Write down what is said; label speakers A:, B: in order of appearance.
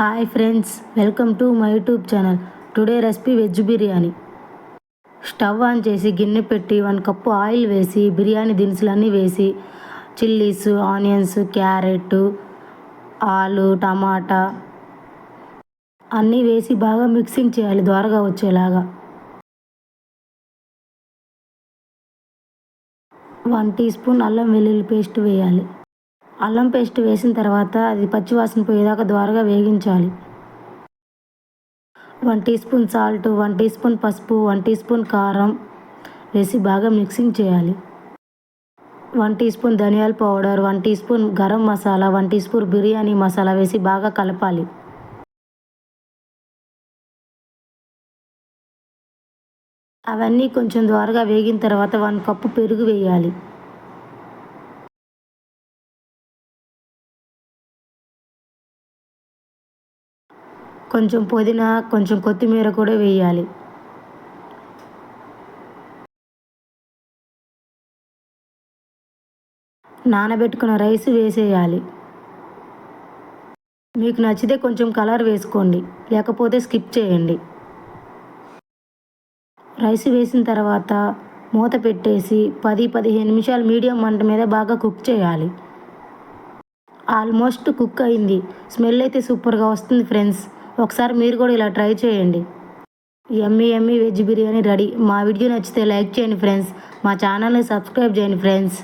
A: Hi friends welcome to my YouTube channel today recipe veg biryani stove on చేసి గిన్నె పెట్టి one cup oil వేసి బిర్యానీ దినుసులన్నీ వేసి chillies onions carrot ఆలు టమాటా అన్నీ వేసి బాగా మిక్సింగ్ చేయాలి ద్వారగా వచ్చేలాగా. వన్ టీ స్పూన్ అల్లం వెల్లుల్లి పేస్ట్ వేయాలి. అల్లం పేస్ట్ వేసిన తర్వాత అది పచ్చివాసన పోయేదాకా ద్వారగా వేగించాలి. One teaspoon salt one teaspoon పసుపు వన్ టీ స్పూన్ కారం వేసి బాగా మిక్సింగ్ చేయాలి. వన్ టీ స్పూన్ ధనియాల powder one teaspoon garam masala one teaspoon biryani masala వేసి బాగా కలపాలి. అవన్నీ కొంచెం ద్వారగా వేగిన తర్వాత వన్ కప్పు పెరుగు వేయాలి. కొంచెం పుదీనా కొంచెం కొత్తిమీర కూడా వేయాలి. నానబెట్టుకున్న రైస్ వేసేయాలి. మీకు నచ్చితే కొంచెం కలర్ వేసుకోండి లేకపోతే స్కిప్ చేయండి. రైస్ వేసిన తర్వాత మూత పెట్టేసి పది పదిహేను నిమిషాలు మీడియం మంట మీద బాగా కుక్ చేయాలి. ఆల్మోస్ట్ కుక్ అయింది. స్మెల్ అయితే సూపర్గా వస్తుంది ఫ్రెండ్స్. ఒకసారి మీరు కూడా ఇలా ట్రై చేయండి. Emmy Emmy veg biryani ready. మా వీడియో నచ్చితే లైక్ చేయండి ఫ్రెండ్స్. మా ఛానల్ని సబ్స్క్రైబ్ చేయండి ఫ్రెండ్స్.